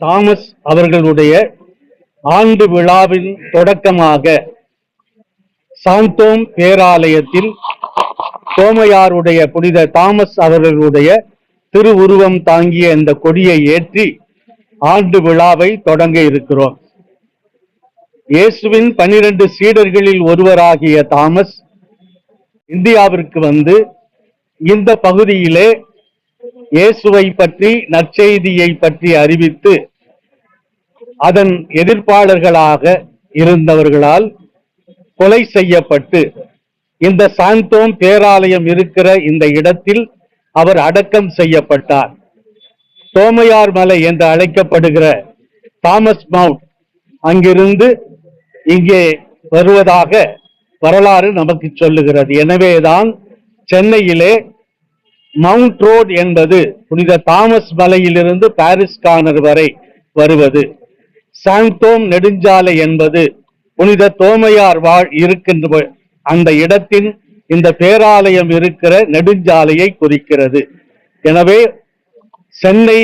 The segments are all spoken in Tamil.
தாமஸ் அவர்களுடைய ஆண்டு விழாவின் தொடக்கமாக சாந்தோம் பேராலயத்தில் சோமையாருடைய புனித தாமஸ் அவர்களுடைய திருவுருவம் தாங்கிய இந்த கொடியை ஏற்றி ஆண்டு விழாவை தொடங்க இருக்கிறோம். இயேசுவின் பனிரெண்டு சீடர்களில் ஒருவராகிய தாமஸ் இந்தியாவிற்கு வந்து இந்த பகுதியிலே இயேசுவை பற்றி நற்செய்தியை பற்றி அறிவித்து அதன் எதிர்ப்பாளர்களாக இருந்தவர்களால் கொலை செய்யப்பட்டு இந்த சாந்தோம் பேராலயம் இருக்கிற இந்த இடத்தில் அவர் அடக்கம் செய்யப்பட்டார். சோமையார் மலை என்று அழைக்கப்படுகிற தாமஸ் மவுண்ட் அங்கிருந்து இங்கே வருவதாக வரலாறு நமக்கு சொல்லுகிறது. எனவேதான் சென்னையிலே மவுண்ட் ரோட் என்பது புனித தாமஸ் மலையிலிருந்து பாரிஸ் கார்னர் வரை வருவது. சாந்தோம் நெடுஞ்சாலை என்பது புனித தோமையார் வாழ் இருக்கின்ற அந்த இடத்தின் இந்த பேராலயம் இருக்கிற நெடுஞ்சாலையை குறிக்கிறது. எனவே சென்னை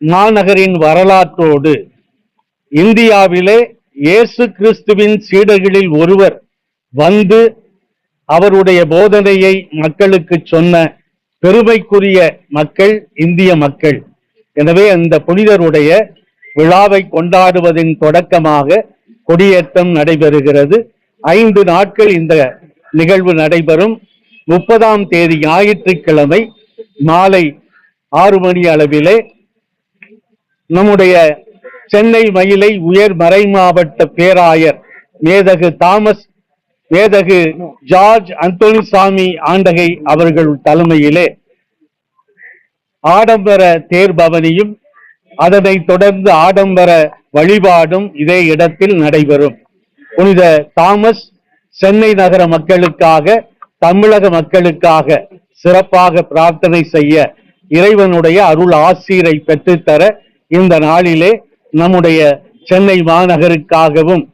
மாநகரின் வரலாற்றோடு இந்தியாவிலே இயேசு கிறிஸ்துவின் சீடர்களில் ஒருவர் வந்து அவருடைய போதனையை மக்களுக்கு சொன்ன பெருமைக்குரிய மக்கள் இந்திய மக்கள். எனவே அந்த புனிதருடைய விழாவை கொண்டாடுவதின் தொடக்கமாக கொடியேற்றம் நடைபெறுகிறது. ஐந்து நாட்கள் இந்த நிகழ்வு நடைபெறும். முப்பதாம் தேதி ஞாயிற்றுக்கிழமை மாலை ஆறு மணி அளவிலே நம்முடைய சென்னை மயிலை உயர் மறை மாவட்ட பேராயர் மேதகு தாமஸ் வேதகு ஜார்ஜ் அந்தோனிசாமி ஆண்டகை அவர்கள் தலைமையிலே ஆடம்பர தேர்பவனியும் அதனைத் தொடர்ந்து ஆடம்பர வழிபாடும் இதே இடத்தில் நடைபெறும். புனித தாமஸ் சென்னை நகர மக்களுக்காக தமிழக மக்களுக்காக சிறப்பாக பிரார்த்தனை செய்ய இறைவனுடைய அருள் ஆசீரை பெற்றுத்தர இந்த நாளிலே நம்முடைய சென்னை மாநகருக்காகவும்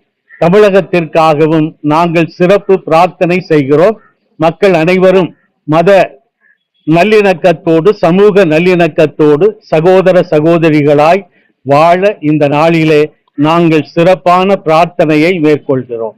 தமிழகத்திற்காகவும் நாங்கள் சிறப்பு பிரார்த்தனை செய்கிறோம். மக்கள் அனைவரும் மத நல்லிணக்கத்தோடு சமூக நல்லிணக்கத்தோடு சகோதர சகோதரிகளாய் வாழ இந்த நாளிலே நாங்கள் சிறப்பான பிரார்த்தனையை மேற்கொள்கிறோம்.